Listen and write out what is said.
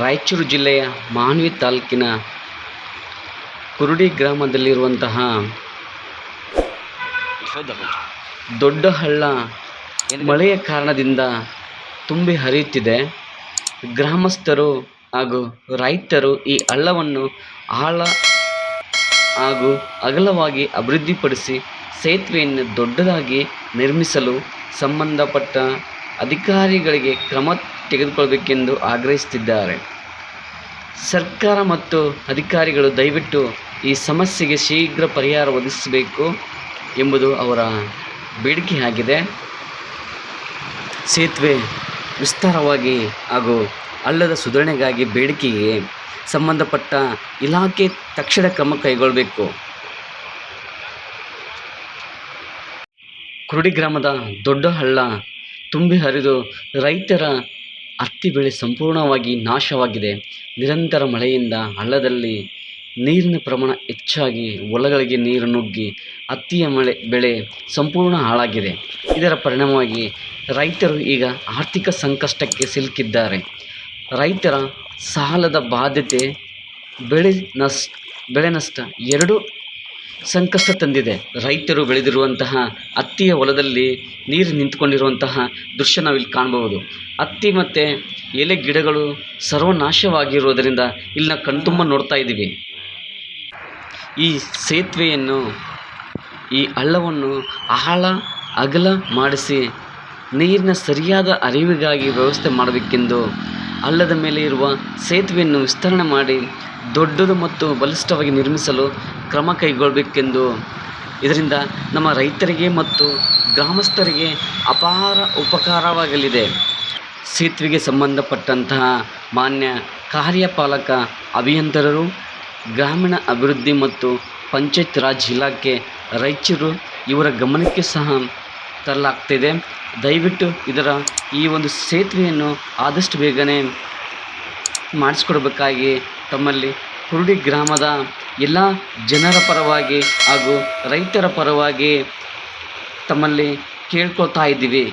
ರಾಯಚೂರು ಜಿಲ್ಲೆಯ ಮಾನ್ವಿ ತಾಲೂಕಿನ ಕುರುಡಿ ಗ್ರಾಮದಲ್ಲಿರುವಂತಹ ದೊಡ್ಡ ಹಳ್ಳ ಮಳೆಯ ಕಾರಣದಿಂದ ತುಂಬಿ ಹರಿಯುತ್ತಿದೆ. ಗ್ರಾಮಸ್ಥರು ಹಾಗೂ ರೈತರು ಈ ಹಳ್ಳವನ್ನು ಆಳ ಹಾಗೂ ಅಗಲವಾಗಿ ಅಭಿವೃದ್ಧಿಪಡಿಸಿ ಸೇತುವೆಯನ್ನು ದೊಡ್ಡದಾಗಿ ನಿರ್ಮಿಸಲು ಸಂಬಂಧಪಟ್ಟ ಅಧಿಕಾರಿಗಳಿಗೆ ಕ್ರಮ ತೆಗೆದುಕೊಳ್ಳಬೇಕೆಂದು ಆಗ್ರಹಿಸುತ್ತಿದ್ದಾರೆ. ಸರ್ಕಾರ ಮತ್ತು ಅಧಿಕಾರಿಗಳು ದಯವಿಟ್ಟು ಈ ಸಮಸ್ಯೆಗೆ ಶೀಘ್ರ ಪರಿಹಾರ ಒದಗಿಸಬೇಕು ಎಂಬುದು ಅವರ ಬೇಡಿಕೆಯಾಗಿದೆ. ಸೇತುವೆ ವಿಸ್ತಾರವಾಗಿ ಹಾಗೂ ಅಲ್ಲದ ಸುಧಾರಣೆಗಾಗಿ ಬೇಡಿಕೆಗೆ ಸಂಬಂಧಪಟ್ಟ ಇಲಾಖೆ ತಕ್ಷಣ ಕ್ರಮ ಕೈಗೊಳ್ಳಬೇಕು. ಕುರುಡಿ ಗ್ರಾಮದ ದೊಡ್ಡ ಹಳ್ಳ ತುಂಬಿ ಹರಿದು ರೈತರ ಹತ್ತಿ ಬೆಳೆ ಸಂಪೂರ್ಣವಾಗಿ ನಾಶವಾಗಿದೆ. ನಿರಂತರ ಮಳೆಯಿಂದ ಹಳ್ಳದಲ್ಲಿ ನೀರಿನ ಪ್ರಮಾಣ ಹೆಚ್ಚಾಗಿ ಹೊಲಗಳಿಗೆ ನೀರು ನುಗ್ಗಿ ಹತ್ತಿಯ ಮಳೆ ಬೆಳೆ ಸಂಪೂರ್ಣ ಹಾಳಾಗಿದೆ. ಇದರ ಪರಿಣಾಮವಾಗಿ ರೈತರು ಈಗ ಆರ್ಥಿಕ ಸಂಕಷ್ಟಕ್ಕೆ ಸಿಲುಕಿದ್ದಾರೆ. ರೈತರ ಸಾಲದ ಬಾಧ್ಯತೆ, ಬೆಳೆ ನಷ್ಟ ಬೆಳೆ ನಷ್ಟ ಎರಡೂ ಸಂಕಷ್ಟ ತಂದಿದೆ. ರೈತರು ಬೆಳೆದಿರುವಂತಹ ಹತ್ತಿಯ ಹೊಲದಲ್ಲಿ ನೀರು ನಿಂತುಕೊಂಡಿರುವಂತಹ ದೃಶ್ಯ ನಾವಿಲ್ಲಿ ಕಾಣಬಹುದು. ಹತ್ತಿ ಮತ್ತು ಎಲೆ ಗಿಡಗಳು ಸರ್ವನಾಶವಾಗಿರುವುದರಿಂದ ಇಲ್ಲಿನ ಕಣ್ತುಂಬ ನೋಡ್ತಾ ಇದ್ದೀವಿ. ಈ ಸೇತುವೆಯನ್ನು, ಈ ಹಳ್ಳವನ್ನು ಆಳ ಅಗಲ ಮಾಡಿಸಿ ನೀರಿನ ಸರಿಯಾದ ಅರಿವಿಗಾಗಿ ವ್ಯವಸ್ಥೆ ಮಾಡಬೇಕೆಂದು ಹಳ್ಳದ ಮೇಲೆ ಇರುವ ಸೇತುವೆಯನ್ನು ವಿಸ್ತರಣೆ ಮಾಡಿ ದೊಡ್ಡದು ಮತ್ತು ಬಲಿಷ್ಠವಾಗಿ ನಿರ್ಮಿಸಲು ಕ್ರಮ ಕೈಗೊಳ್ಳಬೇಕೆಂದು ಇದರಿಂದ ನಮ್ಮ ರೈತರಿಗೆ ಮತ್ತು ಗ್ರಾಮಸ್ಥರಿಗೆ ಅಪಾರ ಉಪಕಾರವಾಗಲಿದೆ. ಸೇತುವೆಗೆ ಸಂಬಂಧಪಟ್ಟಂತಹ ಮಾನ್ಯ ಕಾರ್ಯಪಾಲಕ, ಅಭಿಯಂತರರು, ಗ್ರಾಮೀಣ ಅಭಿವೃದ್ಧಿ ಮತ್ತು ಪಂಚಾಯತ್ ರಾಜ್ ಇಲಾಖೆ ರಾಯಚೂರು ಇವರ ಗಮನಕ್ಕೆ ಸಹ ತರಲಾಗ್ತಿದೆ. ದಯವಿಟ್ಟು ಇದರ ಈ ಒಂದು ಸೇತುವೆಯನ್ನು ಆದಷ್ಟು ಬೇಗನೆ ಮಾಡಿಸ್ಕೊಡ್ಬೇಕಾಗಿ ತಮ್ಮಲ್ಲಿ ಕುರುಡಿ ಗ್ರಾಮದ ಎಲ್ಲ ಜನರ ಪರವಾಗಿ ಹಾಗೂ ರೈತರ ಪರವಾಗಿ ತಮ್ಮಲ್ಲಿ ಕೇಳ್ಕೊಳ್ತಾ ಇದ್ದೀವಿ.